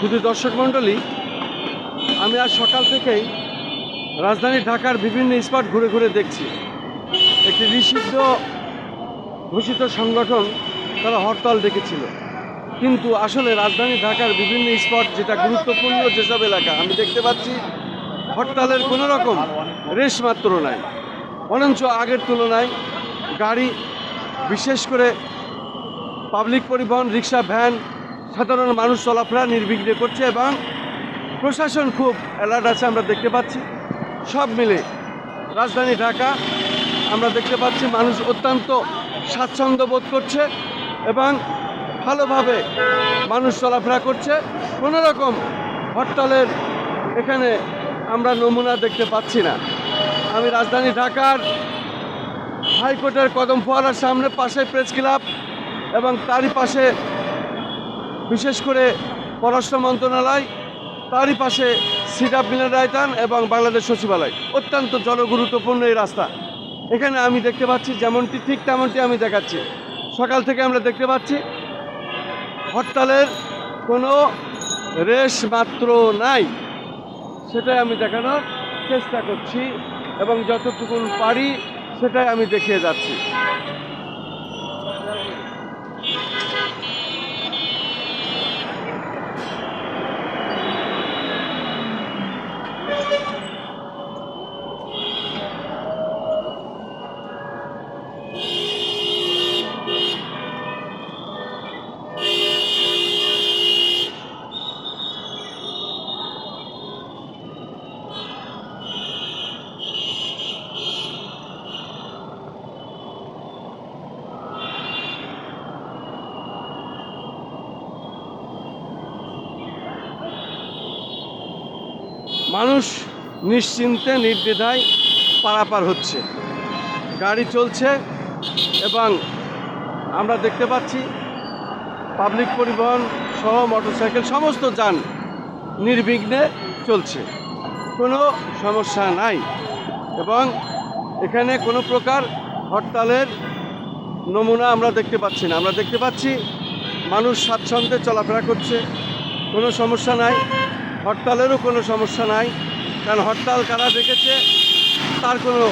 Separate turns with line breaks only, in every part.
শুধু দর্শক মণ্ডলী, আমি আজ সকাল থেকেই রাজধানী ঢাকার বিভিন্ন স্পট ঘুরে ঘুরে দেখছি। একটি নিষিদ্ধ ঘোষিত সংগঠন তারা হরতাল ডেকেছিল। কিন্তু আসলে রাজধানী ঢাকার বিভিন্ন স্পট যেটা গুরুত্বপূর্ণ যেসব এলাকা, আমি দেখতে পাচ্ছি হরতালের কোনো রকম রেশ মাত্র নাই। বরঞ্চ আগের তুলনায় গাড়ি, বিশেষ করে পাবলিক পরিবহন, রিক্সা ভ্যান সাধারণ মানুষ চলাফেরা নির্বিঘ্নে করছে এবং প্রশাসন খুব অ্যালার্ট আছে, আমরা দেখতে পাচ্ছি। সব মিলে রাজধানী ঢাকা, আমরা দেখতে পাচ্ছি মানুষ অত্যন্ত স্বাচ্ছন্দ্য বোধ করছে এবং ভালোভাবে মানুষ চলাফেরা করছে। কোনো রকম হরতালের এখানে আমরা নমুনা দেখতে পাচ্ছি না। আমি রাজধানী ঢাকার হাইকোর্টের কদম ফোয়ারার সামনে পাশে প্রেস ক্লাব এবং তারই পাশে বিশেষ করে পররাষ্ট্র মন্ত্রণালয়, তারই পাশে সিডাপ মিলের রায়তান এবং বাংলাদেশ সচিবালয়। অত্যন্ত জনগুরুত্বপূর্ণ এই রাস্তা। এখানে আমি দেখতে পাচ্ছি যেমনটি ঠিক তেমনটি আমি দেখাচ্ছি। সকাল থেকে আমরা দেখতে পাচ্ছি, হরতালের কোনো রেশ মাত্র নাই। সেটাই আমি দেখানোর চেষ্টা করছি এবং যতটুকু পারি সেটাই আমি দেখিয়ে যাচ্ছি। মানুষ নিশ্চিন্তে, নির্দ্বিধায় পারাপার হচ্ছে। গাড়ি চলছে এবং আমরা দেখতে পাচ্ছি পাবলিক পরিবহন সহ মোটরসাইকেল সমস্ত যান নির্বিঘ্নে চলছে। কোনো সমস্যা নাই এবং এখানে কোনো প্রকার হরতালের নমুনা আমরা দেখতে পাচ্ছি না। আমরা দেখতে পাচ্ছি মানুষ স্বাচ্ছন্দ্যে চলাফেরা করছে, কোনো সমস্যা নাই। হরতালেরও কোনো সমস্যা নাই। কারণ হরতাল কারা দেখেছে, তার কোনো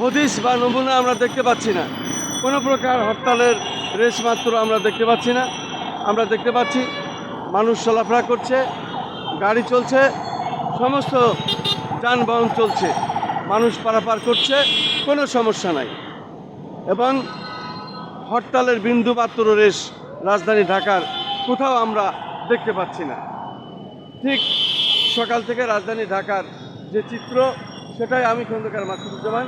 হদিস বা নমুনা আমরা দেখতে পাচ্ছি না। কোনো প্রকার হরতালের রেশ মাত্র আমরা দেখতে পাচ্ছি না। আমরা দেখতে পাচ্ছি, মানুষ চলাফেরা করছে, গাড়ি চলছে, সমস্ত যানবাহন চলছে। মানুষ পারাপার করছে, কোনো সমস্যা নাই। এবং হরতালের বিন্দু মাত্র রেশ রাজধানী ঢাকার কোথাও আমরা দেখতে পাচ্ছি না। ঠিক সকাল থেকে রাজধানী ঢাকার যে চিত্র, সেটাই আমি খন্দকার মাসুদুজ্জামান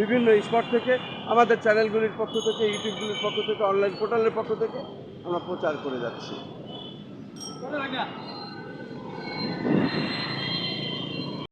বিভিন্ন স্পট থেকে, আমাদের চ্যানেলগুলির পক্ষ থেকে, ইউটিউবগুলির পক্ষ থেকে, অনলাইন পোর্টালের পক্ষ থেকে আমরা প্রচার করে যাচ্ছি।